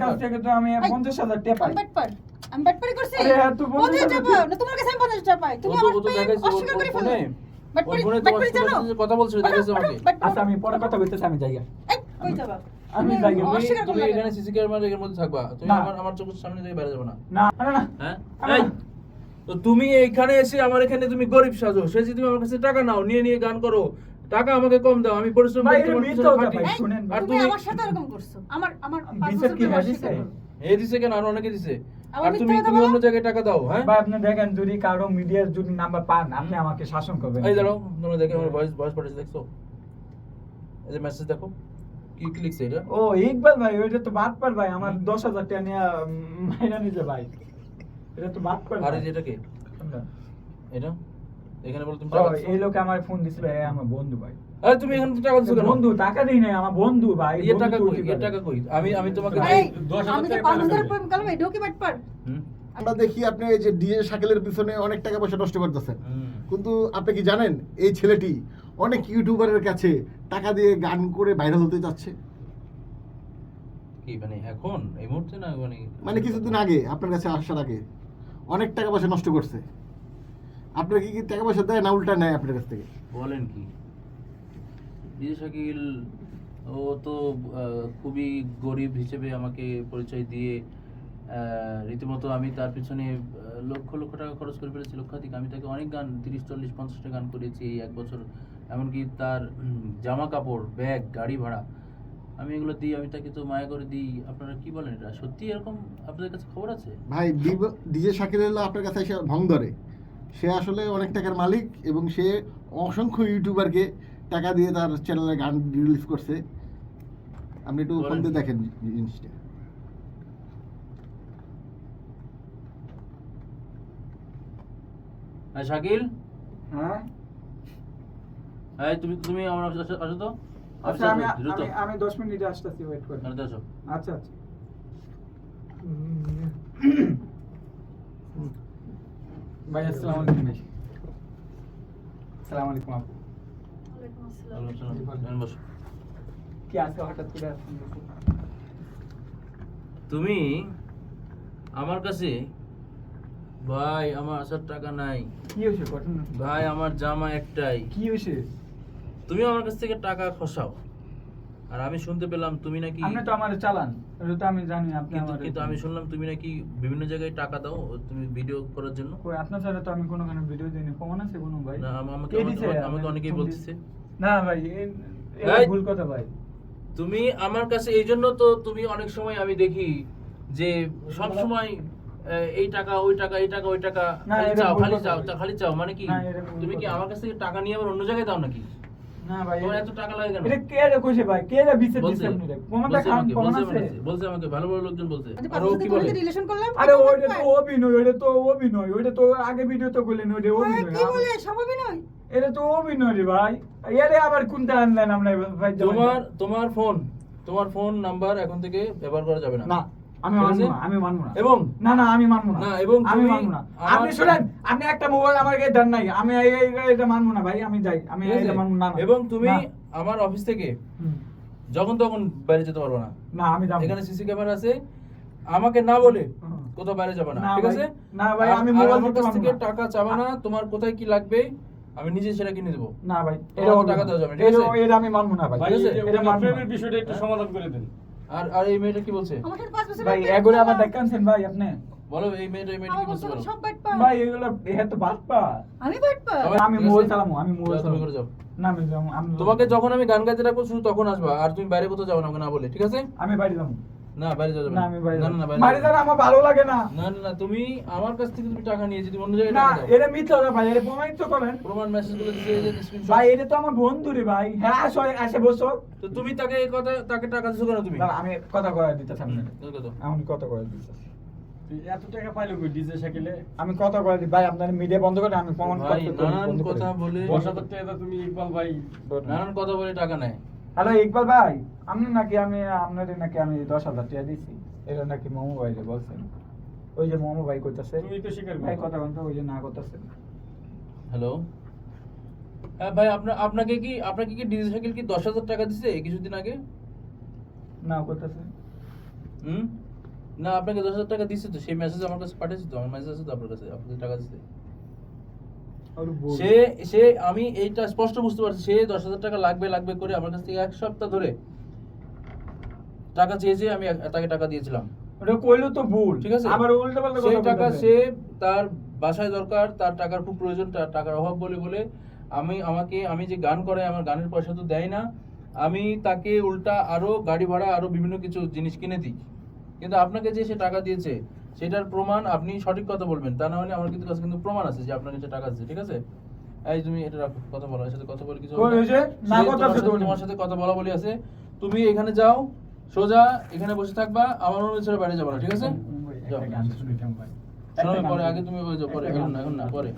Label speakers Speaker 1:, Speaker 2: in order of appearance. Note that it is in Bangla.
Speaker 1: কাছ থেকে তো আমি টাকা পাই।
Speaker 2: আমি বাটপার আমি বাটপারি করছি।
Speaker 1: আরে হ্যাঁ, বলছিস না
Speaker 2: টাকা না তোমার কাছে আমি টাকা পাই। তুমি আমার পেয়ে অস্বীকার করে ফেলো। বাটপারি বাটপারি জানো?
Speaker 3: কথা বলছিল,
Speaker 2: ওঠো,
Speaker 3: আমাকে।
Speaker 1: আচ্ছা আমি পরে কথা বলতেছি আমি যাই
Speaker 2: এই, কই যাবা?
Speaker 1: আমি
Speaker 2: তুমি
Speaker 1: যাই,
Speaker 3: এখানে সিসি ক্যামেরার মধ্যে থাকবা। তুমি আমার আমার চোখের সামনে থেকে বাইরে যাবে না।
Speaker 1: না না না।
Speaker 3: হ্যাঁ? এই, তো তুমি এখানে এসে আমার এখানে তুমি গরিব সাজো। সে যে তুমি আমার কাছে টাকা নাও নিয়ে নিয়ে গান করো টাকা আমাকে কম দাও আমি পরিশ্রম করে তোমার পিছনে খাটি। আর
Speaker 2: তুমি আমার সাথে এরকম করছ। আমার আমার
Speaker 1: বিচার কি হয়
Speaker 2: অস্বীকার
Speaker 1: দিছে?
Speaker 3: কেন? আর অনেকে দিছে। আর তুমি তুমি অন্য জায়গায় টাকা দাও হ্যাঁ?
Speaker 1: ভাই আপনি দেখেন যদি কারও মিডিয়ার যদি নাম্বার পান আপনি আমাকে শাসন করবেন।
Speaker 3: এই দাঁড়াও তোমরা দেখে আমার ভয়েস ভয়েস পাঠিয়েছে দেখছ? এই যে মেসেজ দেখো কি কি লিখছে এটা?
Speaker 1: ও ইকবাল ভাই ওইটা তো বাদ পার ভাই আমার দশ হাজার টাকা নিয়ে মাইনা নিছে ভাই। এটা তো বাদ পার
Speaker 3: আর
Speaker 1: ভাই।
Speaker 3: এই যে এটা কে? এটা? এখানে বলো তুমি টাকা দিছো?
Speaker 1: এই লোকে আমার ফোন দিছিল এ আমার বন্ধু ভাই।
Speaker 3: আরে তুমি এখানে টাকা দিছো কেন?
Speaker 1: বন্ধু টাকা দিই নাই আমার বন্ধু ভাই
Speaker 3: এর টাকা কই?
Speaker 1: পারে।
Speaker 3: টাকা কই? আমি আমি তোমাকে
Speaker 2: এই, আমি তো
Speaker 4: টাকা
Speaker 2: পাঁচ
Speaker 4: পেলাম
Speaker 2: হাজার
Speaker 4: এই।
Speaker 2: প্রেম বাটপার
Speaker 5: আমরা দেখি আপনি এই যে ডিজে শাকিলের পিছনে অনেক টাকা পয়সা নষ্ট করতেছেন। কিন্তু আপনি কি জানেন এই ছেলেটি অনেক ইউটিউবারের কাছে টাকা দিয়ে গান করে ভাইরাল হতে যাচ্ছে?
Speaker 3: কি মানে এখন? এই মুহূর্তে না মানে
Speaker 5: মানে কিছুদিন আগে আপনার কাছে আসার আগে। অনেক টাকা পয়সা নষ্ট করছে। আপনার কি কি টাকা পয়সা দেয় না উল্টা নেয় আপনার কাছ থেকে?
Speaker 3: বলেন কি? শাকিল ও তো খুবই গরিব হিসেবে আমাকে পরিচয় দিয়ে রীতিমতো আমি তার পিছনে লক্ষ লক্ষ টাকা খরচ করে ফেলেছি লক্ষাধিক। আমি তাকে অনেক গান তিরিশ চল্লিশ পঞ্চাশটা গান করেছি এই এক বছর। এমনকি তার জামা কাপড় ব্যাগ গাড়ি ভাড়া আমি এগুলো দিই আমি তাকে তো মায়া করে দিই। আপনারা কি বলেন এটা? সত্যি এরকম আপনাদের কাছে খবর আছে?
Speaker 5: ভাই ডিজে শাকিল আপনার কাছে এসে ভং ধরে। সে আসলে অনেক টাকার মালিক এবং সে অসংখ্য ইউটিউবারকে টাকা দিয়ে তার চ্যানেলে গান রিলিজ করছে। আপনি একটু ফোন দিয়ে দেখেন জিনিসটা।
Speaker 3: হ্যাঁ শাকিল?
Speaker 1: হ্যাঁ?
Speaker 3: হ্যাঁ তুমি তুমি আমার অফিসে আসো- তো?
Speaker 1: আচ্ছা আমি আমি আমি দশ মিনিটে আসতেছি ওয়েট করেন।
Speaker 3: তাড়াতাড়ি
Speaker 1: আচ্ছা। আচ্ছা ভাই আসসালামু আলাইকুম ভাই। আসসালামু আলাইকুম আপু। কি হঠাৎ করে
Speaker 3: তুমি আমার কাছে ভাই আমার আসার টাকা নাই।
Speaker 1: কি হয়েছে?
Speaker 3: ভাই আমার জামা একটাই।
Speaker 1: কি হয়েছে?
Speaker 3: তুমি আমার কাছ থেকে টাকা খসাও। আর আমি শুনতে পেলাম তুমি নাকি
Speaker 1: আপনি তো আমার চালান এটা তো আমি জানি আপনি আমার
Speaker 3: কিন্তু আমি শুনলাম তুমি নাকি বিভিন্ন জায়গায় টাকা দাও তুমি ভিডিও করার জন্য।
Speaker 1: কই আপনার সাথে তো আমি কোনোখানে ভিডিও দিইনি প্রমাণ আছে কোনো ভাই?
Speaker 3: না আমাকে আমাকে- অনেকেই বলতেছে।
Speaker 1: না ভাই
Speaker 3: এই!
Speaker 1: ভুল কথা ভাই।
Speaker 3: তুমি আমার কাছে এই জন্য তো তুমি অনেক সময় আমি দেখি যে সব সময় এই টাকা ওই টাকা এই টাকা ওই টাকা খালি চাও খালি চাও খালি চাও মানে কি? তুমি কি আমার কাছ থেকে টাকা নিয়ে আবার অন্য জায়গায় দাও নাকি?
Speaker 1: না ভাই
Speaker 3: তোমার এত টাকা লাগে কেন?
Speaker 1: এটা কে রে কইছে ভাই? কে রে বিছে দিছে আপনি রে প্রমাণ
Speaker 3: বলছে
Speaker 1: দেখান
Speaker 3: আমাকে,
Speaker 1: প্রমাণ
Speaker 3: বলছে
Speaker 1: আছে
Speaker 3: বলছে আমাকে ভালো ভালো লোকজন বলছে।
Speaker 2: আচ্ছা,
Speaker 3: আর ও কি বলে?
Speaker 2: সাথে করলাম,
Speaker 1: আরে ওইটা তো অভিনয় ওইটা তো অভিনয় ওইটা তো আগে ভিডিও তো করলেন ওইটা অভিনয়।
Speaker 2: কি বলে? স্বাভাবিক নয়
Speaker 1: এটা তো অভিনয় রে ভাই। এরে আবার কোনটা আনলেন আমরা ভাই?
Speaker 3: তোমার তোমার ফোন তোমার ফোন নাম্বার এখন থেকে ব্যবহার করা যাবে না।
Speaker 1: না। আমি মানবো না। আমি মানবো না।
Speaker 3: এবং?
Speaker 1: না না আমি মানবো না।
Speaker 3: না, এবং
Speaker 1: আমি মানবো না। আপনি শুনেন আপনি একটা মোবাইল আমার কাছে দেন নাই। আমি এটা মানবো না ভাই আমি যাই। আমি এটা মানবো না।
Speaker 3: এবং তুমি আমার অফিস থেকে যখন তখন বাইরে যেতে পারবে না।
Speaker 1: না আমি যাব
Speaker 3: এখানে সিসি ক্যামেরা আছে। আমাকে না বলে কোথাও বাইরে যাবে না। ঠিক আছে?
Speaker 1: না ভাই, আমি মোবাইল
Speaker 3: আমার কাছ থেকে টাকা চাবে না। তোমার কোথায় কি লাগবে আমি নিজে সেটা কিনে দেবো।
Speaker 1: না ভাই এটা
Speaker 3: টাকা। দেওয়া যাবে না, ঠিক আছে?
Speaker 1: এটা আমি মানবো না ভাই।
Speaker 4: ভাই
Speaker 3: ঠিক আছে?
Speaker 1: এটা মানবো না।
Speaker 4: বিষয়টা একটু সমাধান করে দেন।
Speaker 3: আর আর এই মেয়েটা কি বলছে?
Speaker 2: আমার সাথে পাঁচ বছর
Speaker 1: ভাই এগুলো আবার দেখানছেন ভাই আপনি।
Speaker 3: বলো এই মেয়েটা এই মেয়েটা কি বলছে বলো?
Speaker 2: সব বাটপা
Speaker 1: ভাই এগুলো এ তো বাটপা
Speaker 2: আমি
Speaker 3: বাটপা
Speaker 1: আমি মোবাইল চালামু আমি মোবাইল চালামু।
Speaker 3: করে যাও।
Speaker 1: না আমি যাব, আমি
Speaker 3: তোমাকে যখন আমি গান গাইতে রাখব শুধু তখন আসবা। আর তুমি বাইরে কোথাও যাও না আমাকে না বলে ঠিক আছে?
Speaker 1: আমি বাইরে যাব।
Speaker 3: না বাইরে যাবে
Speaker 1: না।
Speaker 3: না
Speaker 1: আমি বাড়ি
Speaker 3: না না, না বাইরে
Speaker 1: বাড়ি
Speaker 3: যাওয়া
Speaker 1: যান
Speaker 3: যাবে
Speaker 1: আমার ভালো লাগে না।
Speaker 3: না না না তুমি আমার কাছ থেকে তুমি টাকা নিয়েছি তুমি অন্য জায়গায়
Speaker 1: না এটা মিথ্যা কথা ভাই এটা প্রমাণিত করেন।
Speaker 3: প্রমাণ মেসেজগুলো দিছে যে screenshot।
Speaker 1: ভাই এটা তো আমার বন্ধু রে ভাই। হ্যাঁ আসো আসে বসো।
Speaker 3: তো তুমি তাকে এই কথা তাকে টাকা দিছো কেন তুমি?
Speaker 1: দাঁড়া, আমি কথা করে দিতে সামনে
Speaker 3: কত?
Speaker 1: আমি কথা করে দিতে
Speaker 4: এত টাকা পাইলো কই ডিজে শাকিলে?
Speaker 1: আমি কথা করে দিই। ভাই আপনার মিডিয়া বন্ধ করে আমি প্রমাণ করতে
Speaker 3: কথা বলে
Speaker 4: দশ হাজার টাকা তো তুমি ইকবাল ভাই
Speaker 3: নানান কথা বলে টাকা নেয়।
Speaker 1: হ্যালো ইকবাল ভাই আপনি নাকি আমি আপনাদের নাকি আমি দশ হাজার টাকা দিছি। এটা নাকি মোমো ভাই বলছেন। ওই যে মোমো ভাই করতেছে
Speaker 4: তুমি তো স্বীকার
Speaker 1: ভাই কথা বলতে ওই যে না করতেছে।
Speaker 3: হ্যালো। হ্যাঁ ভাই আপনার আপনাকে কি আপনাকে কি ডিজে সাইকেল কি দশ হাজার টাকা দিছে কিছুদিন আগে?
Speaker 1: না করতেছে।
Speaker 3: হুম? না আপনাকে দশ হাজার টাকা দিচ্ছে তো সেই মেসেজ আমার কাছে পাঠিয়েছে তো আমার মেসেজ আছে তো আপনার কাছে আপনাকে টাকা
Speaker 1: বউ।
Speaker 3: সে সে আমি এইটা স্পষ্ট বুঝতে পারছি সে দশ হাজার টাকা লাগবে লাগবে করে আমার কাছ থেকে এক সপ্তাহ ধরে টাকা চেয়েছে আমি তাকে টাকা দিয়েছিলাম।
Speaker 1: ওটা কইলো তো ভুল।
Speaker 3: ঠিক আছে?
Speaker 1: আবার উল্টো পাল্টা কথা
Speaker 3: টাকা সে তার বাসায় দরকার তার টাকার খুব প্রয়োজন তার টাকার অভাব বলে বলে আমি আমাকে আমি যে গান করে আমার গানের পয়সা তো দেয় না আমি তাকে উল্টা আরও গাড়ি ভাড়া আরও বিভিন্ন কিছু জিনিস কিনে দিই। কিন্তু আপনাকে যে সে টাকা দিয়েছে সেটার প্রমাণ আপনি সঠিক কথা বলবেন। তা না হলে আমার কিন্তু কাছে কিন্তু প্রমাণ আছে যে আপনার কাছে টাকা আছে ঠিক আছে? এই তুমি এটা রাখো কথা বলো এর সাথে কথা বলে কিছু না।
Speaker 1: না কথা
Speaker 3: তোমার সাথে- কথা বলা বলি আছে। তুমি এখানে যাও সোজা এখানে বসে থাকবা আমার অনুমতি ছাড়া বাইরে যাব না ঠিক আছে? যাও। পরে আগে তুমি ওই যাও পরে এখন না এখন না পরে।